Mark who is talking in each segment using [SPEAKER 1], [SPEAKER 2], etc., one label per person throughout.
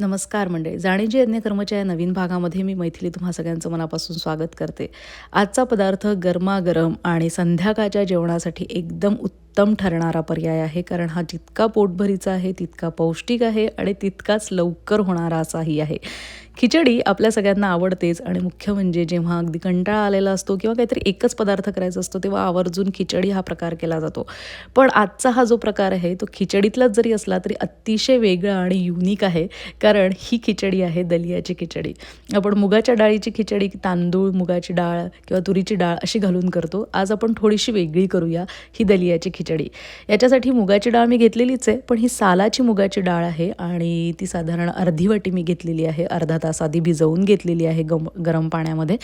[SPEAKER 1] नमस्कार मंडळी. जाणीजी यज्ञकर्मच्या या नवीन भागामध्ये मी मैथिली तुम्हा सगळ्यांचं मनापासून स्वागत करते. आजचा पदार्थ गरमागरम आणि संध्याकाळच्या जेवणासाठी एकदम उत्तम ठरणारा पर्याय आहे. कारण हा जितका पोटभरीचा आहे तितका पौष्टिक आहे आणि तितकाच लवकर होणारा असाही आहे. खिचडी आपल्या सगळ्यांना आवडतेच आणि मुख्य म्हणजे जेव्हा अगदी कंटाळा आलेला असतो किंवा काहीतरी एकच पदार्थ करायचा असतो तेव्हा आवर्जून खिचडी हा प्रकार केला जातो. पण आजचा हा जो प्रकार आहे तो खिचडीतलाच जरी असला तरी अतिशय वेगळा आणि युनिक आहे. कारण ही खिचडी आहे दलियाची खिचडी. आपण मुगाच्या डाळीची खिचडी तांदूळ मुगाची डाळ किंवा तुरीची डाळ अशी घालून करतो. आज आपण थोडीशी वेगळी करूया ही दलियाची खिचडी. याच्यासाठी मुगाची डाळ मी घेतलेलीच आहे पण ही सालाची मुगाची डाळ आहे आणि ती साधारण अर्धी वाटी मी घेतलेली आहे अर्धा तास आधी भिजवून घेतलेली आहे गम गरम पाण्यामध्ये.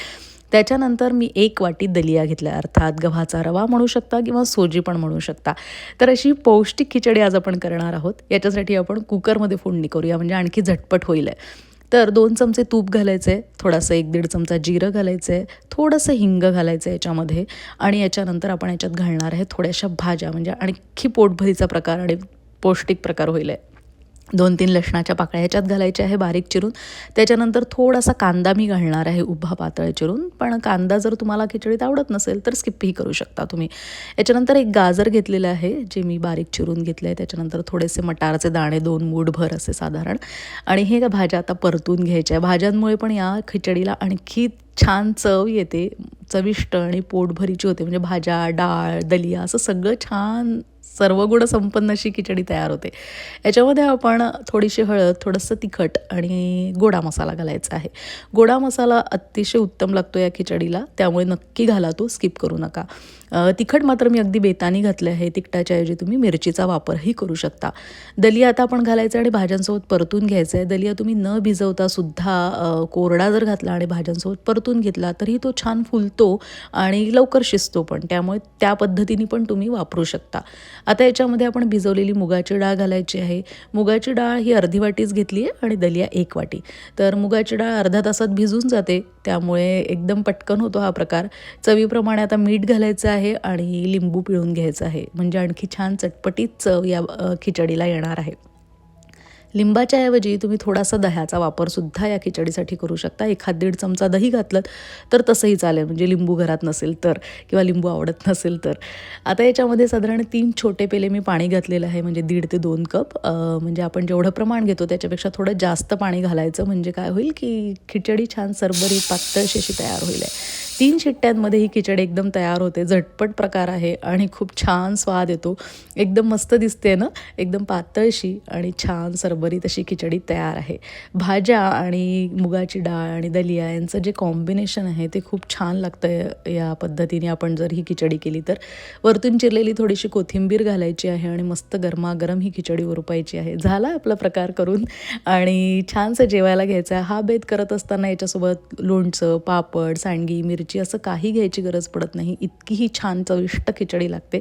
[SPEAKER 1] त्याच्यानंतर मी एक वाटी दलिया घेतला अर्थात गव्हाचा रवा म्हणू शकता किंवा सोजी पण म्हणू शकता. तर अशी पौष्टिक खिचडी आज आपण करणार आहोत. याच्यासाठी आपण कुकरमध्ये फोडणी करूया म्हणजे आणखी झटपट होईल. तर दोन चमचे तूप घालायचे थोडासं थोडासा एक दीड चमचा जिरं घालायचं आहे थोडंसं हिंग घालायचं आहे याच्यामध्ये. आणि याच्यानंतर आपण याच्यात घालणार आहे थोड्याशा भाज्या म्हणजे आणखी पोटभरीचा प्रकार आणि पौष्टिक प्रकार होईल. आहे दोन तीन लसणाच्या पाकळ्या ह्याच्यात घालायच्या आहे बारीक चिरून. त्याच्यानंतर थोडासा कांदा मी घालणार आहे उभा पातळ चिरून. पण कांदा जर तुम्हाला खिचडीत आवडत नसेल तर स्किपही करू शकता तुम्ही. याच्यानंतर एक गाजर घेतलेलं आहे जे मी बारीक चिरून घेतलं आहे त्याच्यानंतर थोडेसे मटारचे दाणे दोन मूठभर असे साधारण. आणि हे भाज्या आता परतून घ्यायच्या. भाज्यांमुळे पण या खिचडीला आणखी छान चव येते. चविष्ट आणि पोटभरीची होते. म्हणजे भाज्या डाळ दलिया असं सगळं छान सर्व गुण संपन्न अशी खिचडी तयार होते. याच्यामध्ये आपण थोडीशी हळद थोडंसं तिखट आणि गोडा मसाला घालायचा आहे. गोडा मसाला अतिशय उत्तम लागतो या खिचडीला त्यामुळे नक्की घाला तो स्किप करू नका. तिखट मात्र मी अगदी बेतानी घातले आहे तिखटाच्या ऐवजी तुम्ही मिरचीचा वापरही करू शकता. दलिया आता आपण घालायचं आणि भाज्यांसोबत परतून घ्यायचं आहे दलिया तुम्ही न भिजवता सुद्धा कोरडा जर घातला आणि भाज्यांसोबत परतून घेतला तरी तो छान फुलतो आणि लवकर शिजतो पण. त्यामुळे त्या पद्धतीने पण तुम्ही वापरू शकता. आता याच्यामध्ये आपण भिजवलेली मुगाची डाळ घालायची आहे. मुगाची डाळ ही अर्धी वाटीच घेतली आहे आणि दलिया एक वाटी. तर मुगाची डाळ अर्धा तासात भिजून जाते. त्यामुळे एकदम पटकन होतो हा प्रकार. चवीप्रमाणे आता मीठ घालायचं आहे आणि लिंबू पिळून घ्यायचं आहे. म्हणजे आणखी छान चटपटीत चव या खिचडीला येणार आहे. लिंबाच्या ऐवजी तुम्ही थोडासा दह्याचा वापरसुद्धा या खिचडीसाठी करू शकता. एखाद दीड चमचा दही घातलं तर तसंही चालेल. म्हणजे लिंबू घरात नसेल तर किंवा लिंबू आवडत नसेल तर. आता याच्यामध्ये साधारण तीन छोटे पेले मी पाणी घातलेलं आहे. म्हणजे दीड ते दोन कप. म्हणजे आपण जेवढं प्रमाण घेतो त्याच्यापेक्षा थोडं जास्त पाणी घालायचं. म्हणजे काय होईल की खिचडी छान सरबरी पातळशी अशी तयार होईल. आहे तीन शिट्ट्यांमध्ये ही खिचडी एकदम तयार होते. झटपट प्रकार आहे आणि खूप छान स्वाद येतो. एकदम मस्त दिसते ना? एकदम पातळशी आणि छान सरबरीत अशी खिचडी तयार आहे. भाज्या आणि मुगाची डाळ आणि दलिया यांचं जे कॉम्बिनेशन आहे ते खूप छान लागतं या पद्धतीने आपण जर ही खिचडी केली तर. वरतून चिरलेली थोडीशी कोथिंबीर घालायची आहे आणि मस्त गरमागरम ही खिचडी उरपायची आहे. झाला आपला प्रकार करून. आणि छानसं जेवायला घ्यायचं आहे. हा बेत करत असताना याच्यासोबत लोणचं पापड सांडगी मिरची घ्यायची असं काही घ्यायची गरज पडत नाही. इतकीही छान चविष्ट खिचडी लागते.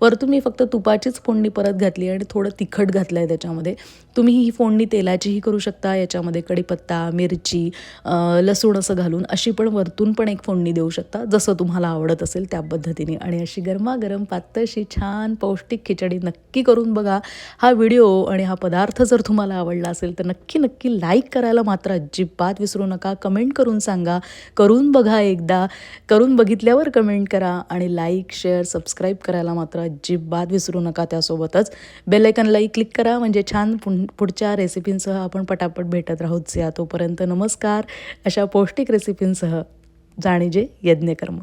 [SPEAKER 1] वरतून मी फक्त तुपाचीच फोडणी परत घातली आणि थोडं तिखट घातलं आहे त्याच्यामध्ये. तुम्ही ही फोडणी तेलाचीही करू शकता. याच्यामध्ये कढीपत्ता मिरची लसूण असं घालून अशी पण वरतून पण एक फोडणी देऊ शकता जसं तुम्हाला आवडत असेल त्या पद्धतीने. आणि अशी गरमागरम पातळशी छान पौष्टिक खिचडी नक्की करून बघा. हा व्हिडिओ आणि हा पदार्थ जर तुम्हाला आवडला असेल तर नक्की नक्की लाईक करायला मात्र अजिबात विसरू नका. कमेंट करून सांगा. करून बघा एकदा. करून बघितल्यावर कमेंट करा आणि लाईक शेअर सबस्क्राईब करायला मात्र अजिबात विसरू नका त्यासोबतच. बेलायकनलाही क्लिक करा म्हणजे छान पुढच्या रेसिपींसह आपण पटापट भेटत राहूच या. तोपर्यंत नमस्कार. अशा पौष्टिक रेसिपींसह जाणीजे यज्ञकर्म.